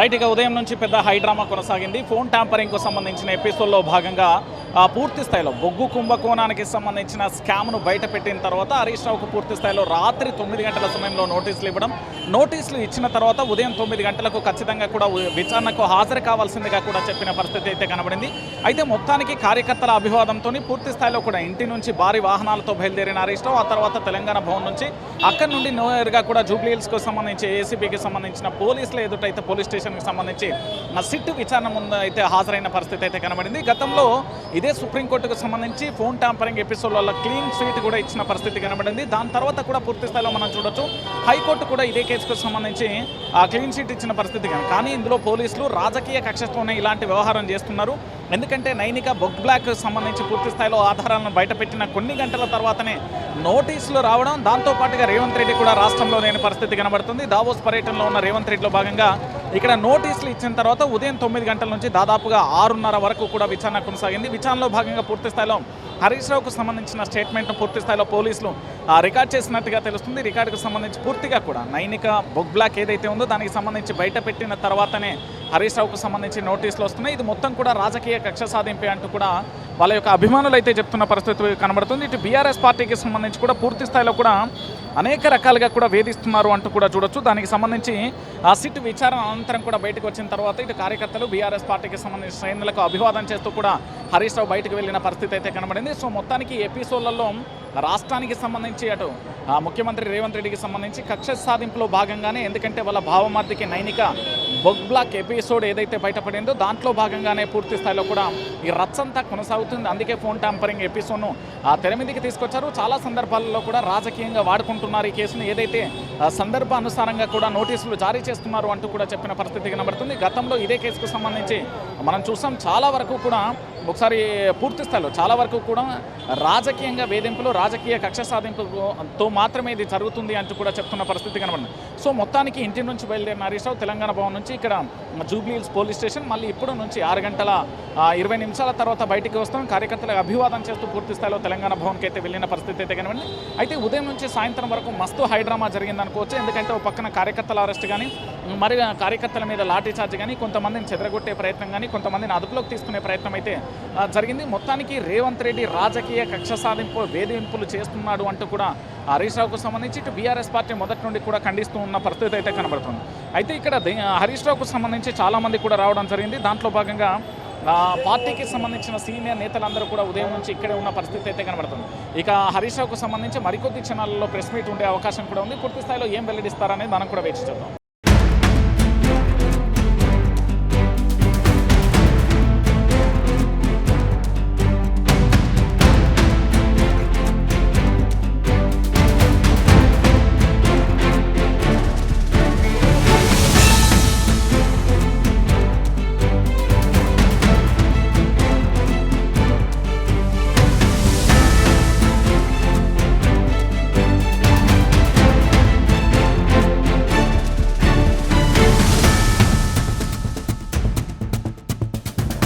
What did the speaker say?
Right ఇక ఉదయం నుంచి పెద్ద హైడ్రామా కొనసాగింది. ఫోన్ ట్యాంపరింగ్కు సంబంధించిన ఎపిసోడ్లో భాగంగా పూర్తి స్థాయిలో బొగ్గు కుంభకోణానికి సంబంధించిన స్కామ్ను బయట పెట్టిన తర్వాత హరీష్ రావుకు పూర్తి స్థాయిలో రాత్రి తొమ్మిది గంటల సమయంలో నోటీసులు ఇవ్వడం. నోటీసులు ఇచ్చిన తర్వాత ఉదయం తొమ్మిది గంటలకు ఖచ్చితంగా కూడా విచారణకు హాజరు కావాల్సిందిగా కూడా చెప్పిన పరిస్థితి అయితే కనబడింది. అయితే మొత్తానికి కార్యకర్తల అభివాదంతో పూర్తి స్థాయిలో కూడా ఇంటి నుంచి భారీ వాహనాలతో బయలుదేరిన హరీష్ రావు ఆ తర్వాత తెలంగాణ భవన్ నుంచి అక్కడి నుండి నోయర్గా కూడా జూబ్లీ హిల్స్కు సంబంధించి ఏసీబీకి సంబంధించిన పోలీసుల ఎదుటైతే పోలీస్ స్టేషన్కి సంబంధించి ఆ సిట్ విచారణ ముందు అయితే హాజరైన పరిస్థితి అయితే కనబడింది. గతంలో ఇదే సుప్రీంకోర్టుకు సంబంధించి ఫోన్ ట్యాంపరింగ్ వల్ల క్లీన్ స్వీట్ కూడా ఇచ్చిన పరిస్థితి కనబడింది. దాని తర్వాత కూడా పూర్తి స్థాయిలో మనం చూడొచ్చు. హైకోర్టు కూడా ఇదే కేసుకు సంబంధించి ఆ క్లీన్ షీట్ ఇచ్చిన పరిస్థితి కానీ కానీ ఇందులో పోలీసులు రాజకీయ కక్షతోనే ఇలాంటి వ్యవహారం చేస్తున్నారు. ఎందుకంటే నైనిక బొగ్ బ్లాక్ సంబంధించి పూర్తి స్థాయిలో ఆధారాలను బయటపెట్టిన కొన్ని గంటల తర్వాతనే నోటీసులు రావడం దాంతో పాటుగా రేవంత్ రెడ్డి కూడా రాష్ట్రంలో లేని పరిస్థితి కనబడుతుంది. దావోస్ పర్యటనలో ఉన్న రేవంత్ రెడ్డిలో భాగంగా ఇక్కడ నోటీసులు ఇచ్చిన తర్వాత ఉదయం తొమ్మిది గంటల నుంచి దాదాపుగా ఆరున్నర వరకు కూడా విచారణ కొనసాగింది. విచారణలో భాగంగా పూర్తి స్థాయిలో హరీష్ రావుకు సంబంధించిన స్టేట్మెంట్ను పూర్తి స్థాయిలో పోలీసులు రికార్డ్ చేసినట్టుగా తెలుస్తుంది. రికార్డుకు సంబంధించి పూర్తిగా కూడా నైనిక బొగ్ బ్లాక్ ఏదైతే ఉందో దానికి సంబంధించి బయట పెట్టిన తర్వాతనే హరీష్ రావుకు సంబంధించి నోటీసులు వస్తున్నాయి. ఇది మొత్తం కూడా రాజకీయ కక్ష సాధింపే అంటూ కూడా వాళ్ళ యొక్క అభిమానులు అయితే చెప్తున్న పరిస్థితి కనబడుతుంది. ఇటు బీఆర్ఎస్ పార్టీకి సంబంధించి కూడా పూర్తి స్థాయిలో కూడా అనేక రకాలుగా కూడా వేధిస్తున్నారు అంటూ కూడా చూడొచ్చు. దానికి సంబంధించి ఆ సిట్ విచారణ అనంతరం కూడా బయటకు వచ్చిన తర్వాత ఇటు కార్యకర్తలు బీఆర్ఎస్ పార్టీకి సంబంధించిన శ్రేణులకు అభివాదం చేస్తూ కూడా హరీష్ రావు బయటకు వెళ్ళిన పరిస్థితి అయితే కనబడింది. సో మొత్తానికి ఎపిసోడ్లలో రాష్ట్రానికి సంబంధించి అటు ముఖ్యమంత్రి రేవంత్ రెడ్డికి సంబంధించి కక్ష సాధింపులో భాగంగానే ఎందుకంటే వాళ్ళ భావమర్దికి నైనిక బొగ్ బ్లాక్ ఎపిసోడ్ ఏదైతే బయటపడిందో దాంట్లో భాగంగానే పూర్తి స్థాయిలో కూడా ఈ రచ్చంతా కొనసాగుతుంది. అందుకే ఫోన్ ట్యాంపరింగ్ ఎపిసోడ్ను ఆ తెర మీదకి తీసుకొచ్చారు. చాలా సందర్భాలలో కూడా రాజకీయంగా వాడుకుంటున్నారు ఈ కేసును. ఏదైతే ఆ, సందర్భానుసారంగా కూడా నోటీసులు జారీ చేస్తున్నారు అంటూ కూడా చెప్పిన పరిస్థితి కనబడుతుంది. గతంలో ఇదే కేసుకు సంబంధించి మనం చూసాం. చాలా వరకు కూడా ఒకసారి పూర్తి స్థాయిలో చాలా వరకు కూడా రాజకీయంగా వేధింపులు రాజకీయ కక్ష సాధింపుతో మాత్రమే ఇది జరుగుతుంది అంటూ కూడా చెప్తున్న పరిస్థితి కనబడింది. సో మొత్తానికి ఇంటి నుంచి బయలుదేరిన హరీష్ రావు తెలంగాణ భవన్ నుంచి ఇక్కడ జూబ్లీ హిల్స్ పోలీస్ స్టేషన్ మళ్ళీ ఇప్పుడు నుంచి ఆరు గంటల ఇరవై నిమిషాల తర్వాత బయటికి వస్తాం. కార్యకర్తలకు అభివాదం చేస్తూ పూర్తి స్థాయిలో తెలంగాణ భవన్కి అయితే వెళ్ళిన పరిస్థితి అయితే కనబడింది. అయితే ఉదయం నుంచి సాయంత్రం వరకు మస్తు హైడ్రామా జరిగిందనుకోవచ్చు. ఎందుకంటే ఒక పక్కన కార్యకర్తల అరెస్ట్ కానీ మరి కార్యకర్తల మీద లాఠీ చార్జ్ కానీ కొంతమందిని చెదరగొట్టే ప్రయత్నం కానీ కొంతమందిని అదుపులోకి తీసుకునే ప్రయత్నం అయితే జరిగింది. మొత్తానికి రేవంత్ రెడ్డి రాజకీయ కక్ష సాధింపు వేధింపులు చేస్తున్నాడు అంటూ కూడా హరీష్ రావుకు సంబంధించి ఇటు బీఆర్ఎస్ పార్టీ మొదటి నుండి కూడా ఖండిస్తూ ఉన్న పరిస్థితి అయితే కనబడుతుంది. అయితే ఇక్కడ హరీష్ రావుకు సంబంధించి చాలామంది కూడా రావడం జరిగింది. దాంట్లో భాగంగా పార్టీకి సంబంధించిన సీనియర్ నేతలందరూ కూడా ఉదయం నుంచి ఇక్కడే ఉన్న పరిస్థితి అయితే కనబడుతుంది. ఇక హరీష్ రావుకు సంబంధించి మరికొద్ది క్షణాలలో ప్రెస్ మీట్ ఉండే అవకాశం కూడా ఉంది. పూర్తి స్థాయిలో ఏం వెల్లడిస్తారనేది మనం కూడా వేచి చూద్దాం